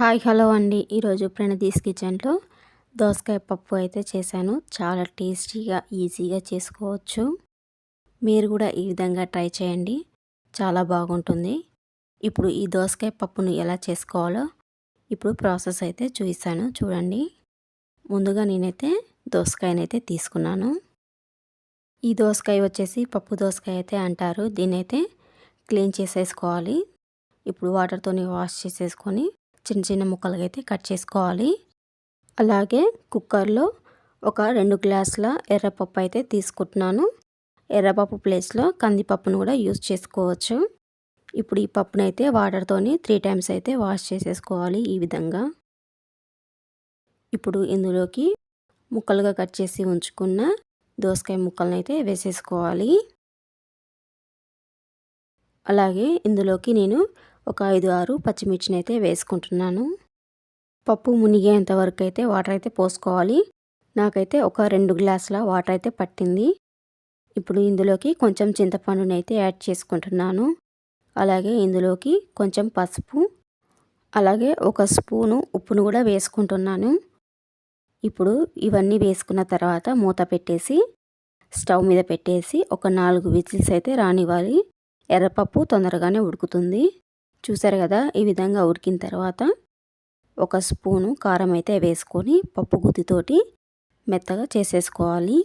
Hi hello అండి. ఈరోజు ప్రణదీస్ కిచెన్లో దోసకాయ పప్పు అయితే చేశాను. చాలా టేస్టీగా ఈజీగా చేసుకోవచ్చు. మీరు కూడా ఈ విధంగా ట్రై చేయండి. చాలా బాగుంటుంది. ఇప్పుడు ఈ దోసకాయ పప్పును ఎలా చేసుకోవాలో ఇప్పుడు ప్రాసెస్ అయితే చూపిస్తాను. చూడండి. ముందుగా నేనైతే దోసకాయనైతే తీసుకున్నాను. ఈ దోసకాయ వచ్చేసి పప్పు దోసకాయ అయితే అంటారు. దీనైతే క్లీన్ చేసేసుకోవాలి. ఇప్పుడు వాటర్తోని వాష్ చేసేసుకొని చిన్న చిన్న ముక్కలుగా అయితే కట్ చేసుకోవాలి. అలాగే కుక్కర్లో ఒక రెండు గ్లాసుల ఎర్రపప్పు అయితే తీసుకుంటున్నాను. ఎర్రపప్పు ప్లేస్లో కందిపప్పును కూడా యూజ్ చేసుకోవచ్చు. ఇప్పుడు ఈ పప్పునైతే వాటర్తోని త్రీ టైమ్స్ అయితే వాష్ చేసేసుకోవాలి ఈ విధంగా. ఇప్పుడు ఇందులోకి ముక్కలుగా కట్ చేసి ఉంచుకున్న దోసకాయ ముక్కలను అయితే వేసేసుకోవాలి. అలాగే ఇందులోకి నేను ఒక ఐదు ఆరు పచ్చిమిర్చిని అయితే వేసుకుంటున్నాను. పప్పు మునిగేంత వరకు అయితే వాటర్ అయితే పోసుకోవాలి. నాకైతే ఒక రెండు గ్లాసుల వాటర్ అయితే పట్టింది. ఇప్పుడు ఇందులోకి కొంచెం చింతపండుని అయితే యాడ్ చేసుకుంటున్నాను. అలాగే ఇందులోకి కొంచెం పసుపు అలాగే ఒక స్పూను ఉప్పును కూడా వేసుకుంటున్నాను. ఇప్పుడు ఇవన్నీ వేసుకున్న తర్వాత మూత పెట్టేసి స్టవ్ మీద పెట్టేసి ఒక నాలుగు విజిల్స్ అయితే రానివ్వాలి. ఎర్రపప్పు తొందరగానే ఉడుకుతుంది. చూసారు కదా? ఈ విధంగా ఉడికిన తర్వాత ఒక స్పూను కారం అయితే వేసుకొని పప్పు గుత్తితోటి మెత్తగా చేసేసుకోవాలి.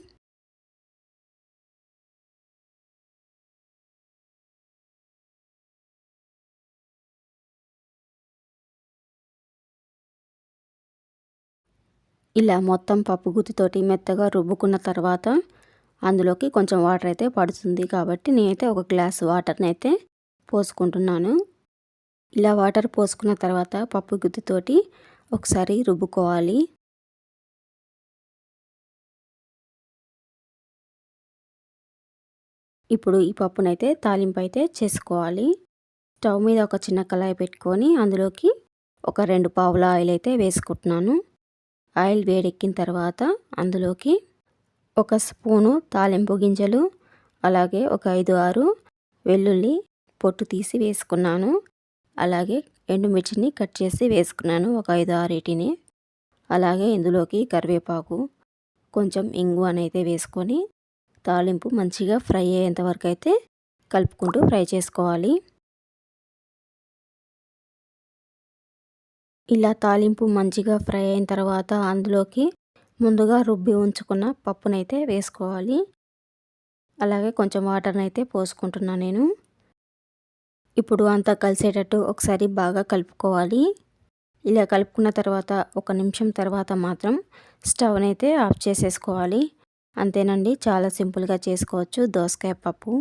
ఇలా మొత్తం పప్పు గుత్తితోటి మెత్తగా రుబ్బుకున్న తర్వాత అందులోకి కొంచెం వాటర్ అయితే పడుతుంది కాబట్టి నేనైతే ఒక గ్లాస్ వాటర్ని అయితే పోసుకుంటున్నాను. ఇలా వాటర్ పోసుకున్న తర్వాత పప్పు గుత్తితోటి ఒకసారి రుబ్బుకోవాలి. ఇప్పుడు ఈ పప్పునైతే తాలింపు అయితే చేసుకోవాలి. స్టవ్ మీద ఒక చిన్న కళాయి పెట్టుకొని అందులోకి ఒక రెండు పావుల ఆయిల్ అయితే వేసుకుంటున్నాను. ఆయిల్ వేడెక్కిన తర్వాత అందులోకి ఒక స్పూను తాలింపు గింజలు అలాగే ఒక ఐదు ఆరు వెల్లుల్లి పొట్టు తీసి వేసుకున్నాను. అలాగే ఎండుమిర్చిని కట్ చేసి వేసుకున్నాను ఒక ఐదు ఆరేటిని అలాగే ఇందులోకి కరివేపాకు కొంచెం ఇంగు అయితే వేసుకొని తాలింపు మంచిగా ఫ్రై అయ్యేంత వరకు అయితే కలుపుకుంటూ ఫ్రై చేసుకోవాలి. ఇలా తాలింపు మంచిగా ఫ్రై అయిన తర్వాత అందులోకి ముందుగా రుబ్బి ఉంచుకున్న పప్పునైతే వేసుకోవాలి. అలాగే కొంచెం వాటర్ని అయితే పోసుకుంటున్నాను నేను. ఇప్పుడు అంతా కలిసేటట్టు ఒకసారి బాగా కలుపుకోవాలి. ఇలా కలుపుకున్న తర్వాత ఒక నిమిషం తర్వాత మాత్రం స్టవ్ని అయితే ఆఫ్ చేసేసుకోవాలి. అంతేనండి చాలా సింపుల్గా చేసుకోవచ్చు దోసకాయ పప్పు.